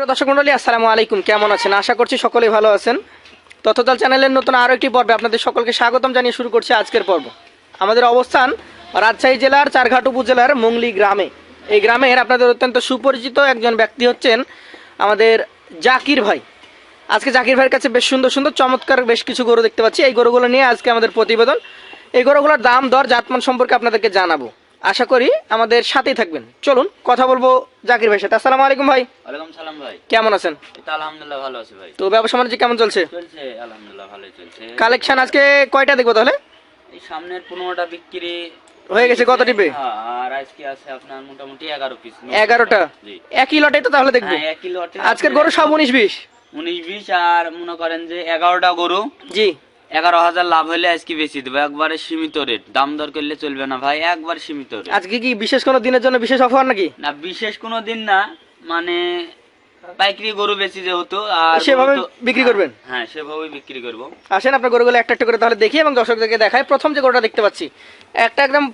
সুপ্রিয় দর্শক মন্ডলী, আসসালামু আলাইকুম। কেমন আছেন? আশা করছি সকলেই ভালো আছেন। তথ্যতাল চ্যানেলের নতুন আরও একটি পর্বে আপনাদের সকলকে স্বাগতম জানিয়ে শুরু করছি আজকের পর্ব। আমাদের অবস্থান রাজশাহী জেলার চারঘাট উপজেলার মুংলি গ্রামে। এই গ্রামের আপনাদের অত্যন্ত সুপরিচিত একজন ব্যক্তি হচ্ছেন আমাদের জাকির ভাই। আজকে জাকির ভাইয়ের কাছে বেশ সুন্দর সুন্দর, চমৎকার বেশ কিছু গরু দেখতে পাচ্ছি। এই গরুগুলো নিয়ে আজকে আমাদের প্রতিবেদন। এই গরুগুলোর দাম, দর, জাতমান সম্পর্কে আপনাদেরকে জানাব। আশা করি আমাদের সাথেই থাকবেন। চলুন কথা বলব জাকির ভাইয়ের সাথে। আসসালামু আলাইকুম ভাই। ওয়ালাইকুম সালাম ভাই। কেমন আছেন? আলহামদুলিল্লাহ ভালো আছি ভাই। তো ব্যবসা বাণিজ্য কেমন চলছে? চলছে আলহামদুলিল্লাহ ভালোই চলছে। কালেকশন আজকে কয়টা দেখব তাহলে? এই সামনের পনেরোটা বিক্রি। হয়ে গেছে কত টিপে? হ্যাঁ, আর আজকে আছে আপনার মোটামুটি এগারো পিস এগারোটা? জি। একই লটাই তো তাহলে দেখব। হ্যাঁ এক কিলো আজকের গরু সব উনিশ বিশ। উনিশ বিশ আর মনে করেন যে এগারোটা গরু। জি। এগারো হাজার লাভ হলে আজকে বেশি দেবো। একবারে সীমিত রেট দাম দর করলে চলবে না ভাই একবার সীমিত রেট আজকে কি বিশেষ কোনো দিনের জন্য বিশেষ অফার নাকি? না বিশেষ কোনো দিন না। মানে পাইকারি গরু বেশি যেহেতু আর সেভাবে বিক্রি করবেন? হ্যাঁ সেভাবেই বিক্রি করব। আসেন আপনার গরুগুলো একটা একটা করে তাহলে দেখি এবং দর্শকদেরকে দেখাই। প্রথম যে গরুটা দেখতে পাচ্ছি একটা একদম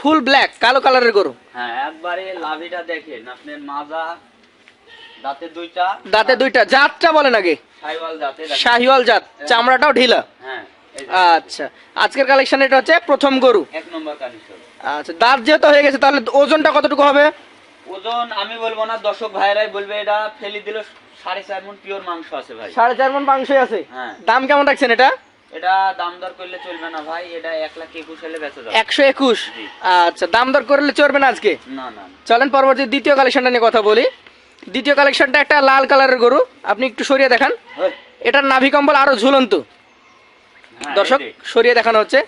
ফুল ব্ল্যাক কালো কালারের গরু। হ্যাঁ একবারে লাভিটা দেখেন। আপনার মাজা দাঁতে দুইটা দাঁতে দুইটা। জাতটা বলেন আগে। শাহিওয়াল জাত চামড়াটাও ঢিলা? হ্যাঁ আচ্ছা। আজকের কালেকশন এটা হচ্ছে প্রথম গরু। এক নম্বর কানেকশন আচ্ছা দাঁত যেহেতু হয়ে গেছে তাহলে ওজনটা কতটুকু হবে? ওজন আমি বলব না দর্শক ভাইরাই বলবে এটা ফেলি দিল সাড়ে চার মন পিওর মাংস আছে ভাই। সাড়ে চার মন মাংসই আছে? হ্যাঁ। দাম কেমন রাখছেন এটা? এটা দাম দর করলে চলবে না ভাই এটা এক লাখ একুশ হলে বেঁচে যাবে। একশো একুশ? আচ্ছা দাম দর করলে চলবে না আজকে? না না না। চলেন পরবর্তী দ্বিতীয় কালেকশনটা নিয়ে কথা বলি। দ্বিতীয় কালেকশনটা একটা লাল কালারের গরু। আপনি একটু সরিয়ে দেখান। এটার নাভি কম্বল আরও ঝুলন্ত। হ্যাঁ, দর্শক সরিয়ে দেখানো হচ্ছে।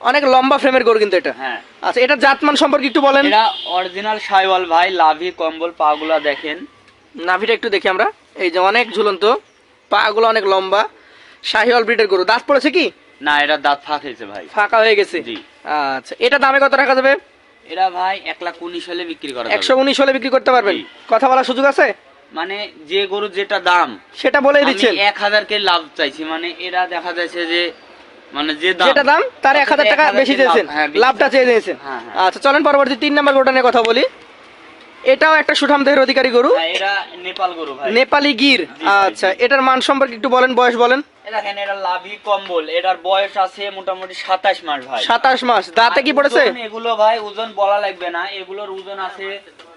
অনেক লম্বা ফ্রেমের গরু কিন্তু এটা। হ্যাঁ। আচ্ছা এটা জাতমান সম্পর্কে একটু বলেন। এটা অরিজিনাল সাইওয়াল ভাই লাভি কম্বল পাগুলা দেখেন। নাভিটা একটু দেখি আমরা। এই যে অনেক ঝুলন্ত পাগুলো অনেক লম্বা শাহিওয়াল ব্রিডের গরু। দাঁত পড়েছে কি? না এটা দাঁত ফাঁক হয়েছে ভাই। ফাঁকা হয়ে গেছে। জি। আচ্ছা এটা দামে কত রাখা যাবে? এটা ভাই এক লাখ উনিশ হলে বিক্রি করা একশো উনিশ হলে বিক্রি করতে পারবেন। কথা বলার সুযোগ আছে? মানে যে গরু যেটা দাম সেটা দিচ্ছেন। এক হাজার কে লাভ চাইছি। মানে এরা দেখা যাচ্ছে যে মানে যে যেটা দাম তার এক হাজার টাকা বেশি চেয়েছেন। হ্যাঁ, লাভটা চেয়ে দিয়েছেন হ্যাঁ, হ্যাঁ। আচ্ছা চলেন পরবর্তী তিন নম্বর গরুটা নিয়ে কথা বলি। এটাও একটা সুঠাম দেহের অধিকারী গরু। এরা নেপাল গরু নেপালি গির। আচ্ছা এটার মান সম্পর্কে একটু বলেন বয়স বলেন। দেখেন এটা লাভি কম্বল। এটার বয়স আছে মোটামুটি সাতাশ মাস ভাই। সাতাশ মাস। দাঁতে কি পড়েছে? এগুলো ভাই ওজন বলা লাগবে না। এগুলোর ওজন আছে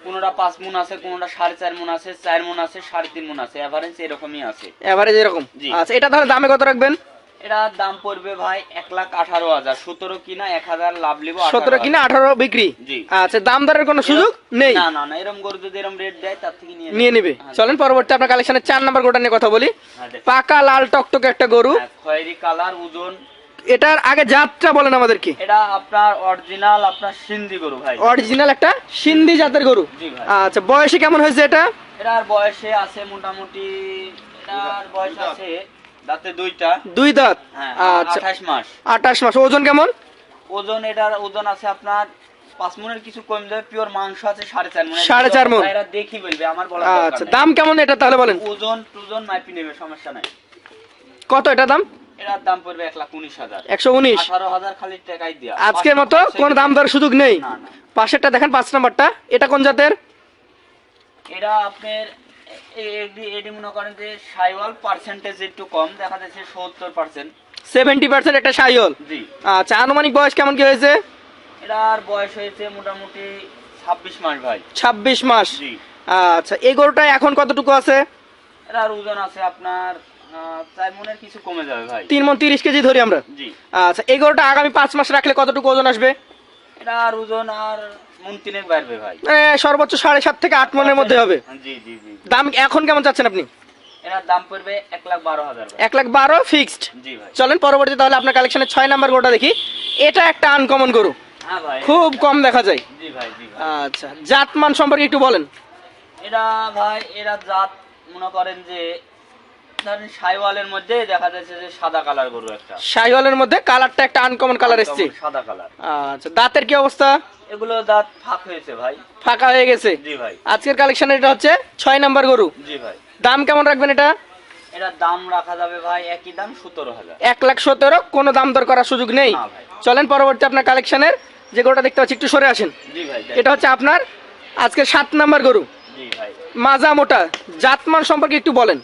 কোনটা পাঁচ মন আছে কোনটা সাড়ে চার মন আছে চার মন আছে সাড়ে তিন মন আছে। এভারেজ এরকমই আছে। এভারেজ এরকম। আচ্ছা এটা তাহলে দামে কত রাখবেন? এটা দাম পড়বে ভাই এক লাখ আঠারো হাজার। সতেরো কিনা এক হাজার লাভ লিব সতেরো কিনা আঠারো বিক্রি? আচ্ছা দাম দরের কোনো সুযোগ নেই? না না না এরকম গরু যদি এরকম রেট দেয় তার থেকে নিয়ে নিয়ে নিবে। হ্যাঁ, চলেন পরবর্তী আপনার কালেকশনের চার নম্বর গরুটা নিয়ে কথা বলি। হ্যাঁ, পাকা লাল টকটকে একটা গরু। হ্যাঁ, খয়েরি কালার ওজন। এটার আগে জাতটা বলেন আমাদেরকে। এটা আপনার অরিজিনাল আপনার সিন্ধি গরু ভাই। অরিজিনাল একটা সিন্ধি জাতের গরু। আচ্ছা বয়সে কেমন হয়েছে এটা? এটার বয়সে আছে মোটামুটি এটার বয়স আছে দাঁতে দুইটা। দুই দাঁত? হ্যাঁ আচ্ছা। মাস। আঠাশ মাস। ওজন কেমন? ওজন এটার ওজন আছে আপনার পাঁচ মনের কিছু কম যাবে পিওর মাংস আছে সাড়ে চার মনের। সাড়ে চার মণ। এরা দেখি বলবে আমার বলা আচ্ছা দাম কেমন এটা তাহলে বলেন? ওজন টুজন মাইপি নেবে সমস্যা নাই। কত এটা দাম? এটার দাম পড়বে এক লাখ উনিশ হাজার। একশো উনিশ? আঠারো হাজার খালি টাকাই আজকের মতো কোন দাম দর সুযোগ নেই। পাশেরটা দেখেন পাঁচ নাম্বারটা। এটা কোন জাতের? এটা আপনার মনে করেন যে সাইওয়াল পার্সেন্টেজ একটু কম দেখা যাচ্ছে সত্তর পার্সেন্ট সেভেন্টি পার্সেন্ট একটা জি। আচ্ছা আনুমানিক বয়স কেমন কি হয়েছে? এটার বয়স হয়েছে মোটামুটি ছাব্বিশ মাস ভাই। ছাব্বিশ মাস? জি। আচ্ছা এই গরুটা এখন কতটুকু আছে? এটার ওজন আছে আপনার চার মনের কিছু কমে যাবে ভাই। তিন মন তিরিশ কেজি ধরি আমরা। জি। আচ্ছা এই গরুটা আগামী পাঁচ মাস রাখলে কতটুকু ওজন আসবে? এটার ওজন আর তিনেক ভাই। সর্বোচ্চ সাড়ে সাত থেকে আট মনের মধ্যে হবে। জি জি জি দাম এখন কেমন চাচ্ছেন আপনি? এটার দাম পড়বে এক লাখ বারো হাজার এক লাখ বারো ফিক্সড জি ভাই। চলেন পরবর্তী তাহলে আপনার কালেকশনের ছয় নাম্বার গরুটা দেখি। এটা একটা আনকমন গরু। হ্যাঁ খুব কম দেখা যায়। জি ভাই জি আচ্ছা জাতমান সম্পর্কে একটু বলেন। এরা ভাই এরা জাত মনে করেন যে ধরেন সাইওয়ালের মধ্যে দেখা যাচ্ছে যে সাদা কালার গরু একটা। শাহিওয়ালের মধ্যে কালারটা একটা আনকমন কালার এসছে। সাদা কালার। আচ্ছা দাঁতের কি অবস্থা? এগুলো দাঁত ফাঁক হয়েছে ভাই। ফাঁকা হয়ে গেছে? জি ভাই। আজকের কালেকশন এটা হচ্ছে ছয় নাম্বার গরু। জি ভাই। দাম কেমন রাখবেন এটা? এটার দাম রাখা যাবে ভাই একই দাম সতেরো হাজার। এক লাখ সতেরো কোনো দাম দর করার সুযোগ নেই। চলেন পরবর্তী আপনার কালেকশনের যে গরুটা দেখতে পাচ্ছি একটু সরে আসেন। জি ভাই এটা হচ্ছে আপনার আজকের সাত নাম্বার গরু। জি ভাই। মাজা মোটা। জাতমান সম্পর্কে একটু বলেন।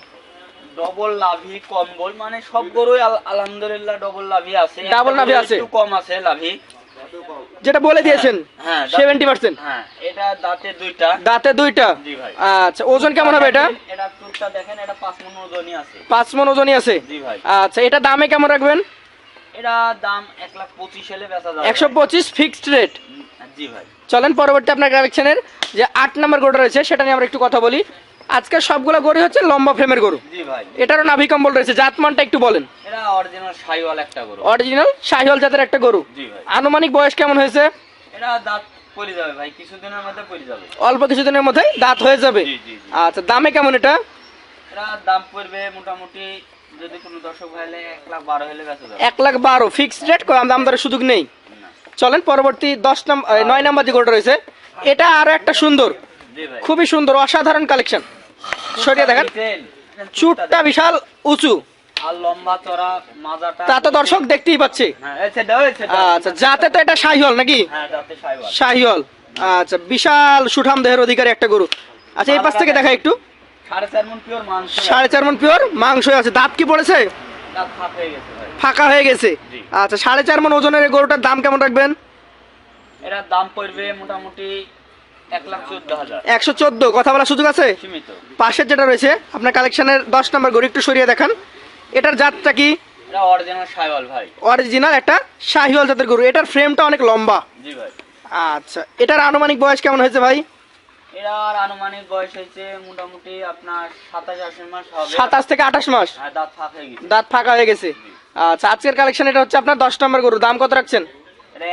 ডবল লাভি কম্বল মানে সব গরুই আল- আলহামদুলিল্লাহ ডবল লাভি আছে। লাভি আছে। একটু কম আছে লাভি। যেটা বলে দিয়েছেন হ্যাঁ দাঁত- সেভেন্টি পার্সেন্ট হ্যাঁ এটা দাঁতে দুইটা। দাঁতে দুইটা? জি ভাই। আচ্ছা ওজন কেমন হবে এটা? এটা টুকটা দেখেন এটা পাঁচ মন ওজনই আছে। পাঁচ মন ওজনই আছে? জি ভাই। আচ্ছা এটা দামে কেমন রাখবেন? এটা দাম এক লাখ পঁচিশ হলে বেচা যাবে। একশো পঁচিশ ফিক্সড রেট জি ভাই। চলেন পরবর্তী আপনার কালেকশনের যে আট নম্বর গরুটা রয়েছে সেটা নিয়ে আমরা একটু কথা বলি। আজকের সবগুলো গরু হচ্ছে লম্বা ফ্রেমের গরু। এটারও নাভি কম্বল রয়েছে। জাতমানটা একটু বলেন। অরিজিনাল শাহিওয়াল জাতের একটা গরু। আনুমানিক বয়স কেমন হয়েছে? কিছুদিনের মধ্যে অল্প কিছুদিনের মধ্যেই দাঁত হয়ে যাবে? আচ্ছা দামে কেমন এটা? এটা দাম পড়বে মোটামুটি যদি কোনো দর্শক ভাইলে এক লাখ বারো হলে এক লাখ বারো। ফিক্সড রেট দাম দরের সুযোগ নেই। চলেন পরবর্তী দশ নম্বর নয় নম্বর যে গরুটা রয়েছে এটা আরও একটা সুন্দর। খুবই সুন্দর অসাধারণ কালেকশন সরিয়ে দেখেন। চুটটা বিশাল উঁচু। তা তো দর্শক দেখতেই পাচ্ছে। হ্যাঁ। আচ্ছা যাতে তো এটা শাহিওয়াল নাকি? হ্যাঁ শাহিওয়াল। আচ্ছা বিশাল সুঠাম দেহের অধিকারী একটা গরু। আচ্ছা এই পাশ থেকে দেখা একটু। সাড়ে চার মন পিওর মাংস আছে। দাঁত কি পড়েছে? হয়ে ফাঁকা হয়ে গেছে। আচ্ছা সাড়ে চার মন ওজনের গরুটার দাম কেমন রাখবেন? এটার দাম পড়বে মোটামুটি একশো চোদ্দ কথা বলার সুযোগ আছে? পাশের যেটা রয়েছে আপনার কালেকশনের দশ নম্বর গরু একটু সরিয়ে দেখান। এটার জাতটা কি? এটা অরিজিনাল সাইওয়াল ভাই। অরিজিনাল একটা শাহিওয়াল জাতের গরু। এটার ফ্রেমটা অনেক লম্বা। জি ভাই। আচ্ছা এটার আনুমানিক বয়স কেমন হয়েছে ভাই? এটার আনুমানিক বয়স হয়েছে মোটামুটি আপনার সাতাশ আশি মাস হবে। সাতাশ থেকে আঠাশ মাস? আর দাঁত ফাঁক হয়ে গেছে। দাঁত ফাঁকা হয়ে গেছে। আচ্ছা আজকের কালেকশন এটা হচ্ছে আপনার দশ নম্বর গরু। দাম কত রাখছেন?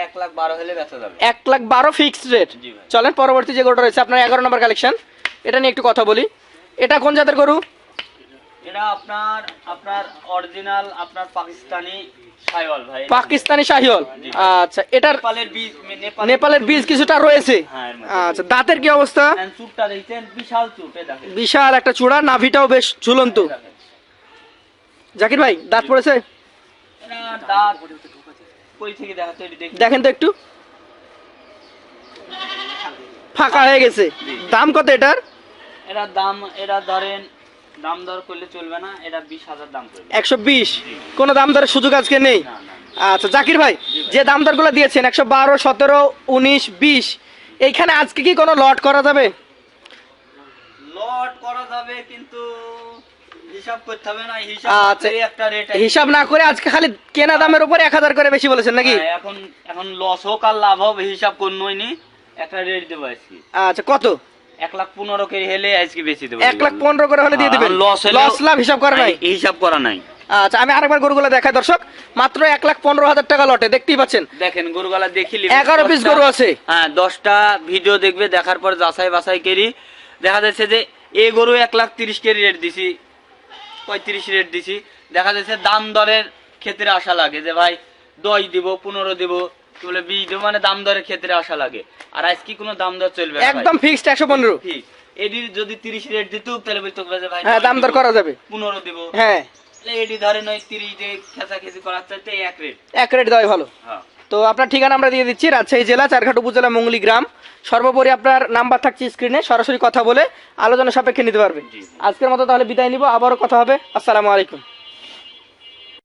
এক লাখ বারো হলে বেচা যাবে। এক লাখ বারো ফিক্সড রেট চলেন পরবর্তী যে গরুটা রয়েছে আপনার এগারো নম্বর কালেকশন এটা নিয়ে একটু কথা বলি। এটা কোন জাতের গরু? এটা আপনার আপনার অরিজিনাল আপনার পাকিস্তানি সাইওয়াল ভাই। পাকিস্তানি শাহিওয়াল? আচ্ছা এটার নেপালের বীজ নেপালের বীজ কিছুটা রয়েছে। হ্যাঁ। আচ্ছা দাঁতের কি অবস্থা? চুটটা দেখছেন বিশাল চুট দেখেন। বিশাল একটা চূড়া নাভিটাও বেশ ঝুলন্ত। জাকির ভাই দাঁত পড়েছে? দাঁত কই থেকে দেখাতে এটি দেখি। দেখেন তো একটু। ফাঁকা হয়ে গেছে। দাম কত এটার? এটা দাম এটা ধরেন দাম দর করলে চলবে না এটা বিশ হাজার দাম করবে। একশো বিশ। কোনো দাম দরের সুযোগ আজকে নেই? আচ্ছা জাকির ভাই। যে দাম দরগুলো দিয়েছেন একশো বারো সতেরো উনিশ বিশ এইখানে আজকে কি কোনো লট করা যাবে? লট করা যাবে কিন্তু হিসাব না আচ্ছা। করে হিসাব না করে আজকে খালি কেনা দামের উপর এক হাজার করে বেশি বলেছেন নাকি? এখন এখন লস হোক আর লাভ হোক হিসাব করে একটা রেট দেবো আজকে। আচ্ছা কত? এক লাখ পনেরো হেলে আজকে বেশি দেবো। এক লাখ পনেরো করে হলে দিয়ে দিবেন। লস লস লাভ হিসাব করা নাই? হিসাব করা নাই। আচ্ছা আমি আরেকবার গরুগুলো দেখাই দর্শক। মাত্র এক লাখ পনেরো হাজার টাকা লটে দেখতেই পাচ্ছেন। দেখেন গরুগুলা দেখি এগারো পিস গরু আছে। হ্যাঁ দশটা ভিডিও দেখবে দেখার পর যাচাই বাছাই করি। দেখা যাচ্ছে যে এই গরু এক লাখ তিরিশ কেজি রেট দিছি। পঁয়ত্রিশ রেট দিছি। দেখা যাচ্ছে দাম দরের ক্ষেত্রে আশা লাগে যে ভাই দশ দিব পনেরো দিব কি বলে বিশ দিব মানে দাম দরের ক্ষেত্রে আশা লাগে। আর আজকে কোনো দাম দর চলবে একদম ফিক্সড একশো পনেরো। এটির যদি তিরিশ রেট দিত তাহলে বলতো ভাই হ্যাঁ দাম দর করা যাবে। পনেরো দিব। হ্যাঁ। এটি ধরেন ওই তিরিশ দিয়ে খেঁচা খেঁচি করার চাইতে এক রেট এক রেট দেওয়াই ভালো। হ্যাঁ। তো আপনার ঠিকানা আমরা দিয়ে দিচ্ছি রাজশাহী জেলা চারঘাট উপজেলা মঙ্গলি গ্রাম। সর্বোপরি আপনার নাম্বার থাকছে স্ক্রিনে সরাসরি কথা বলে আলোচনা সাপেক্ষে নিতে পারবেন। আজকের মতো তাহলে বিদায় নিব আবারও কথা হবে আসসালামু আলাইকুম।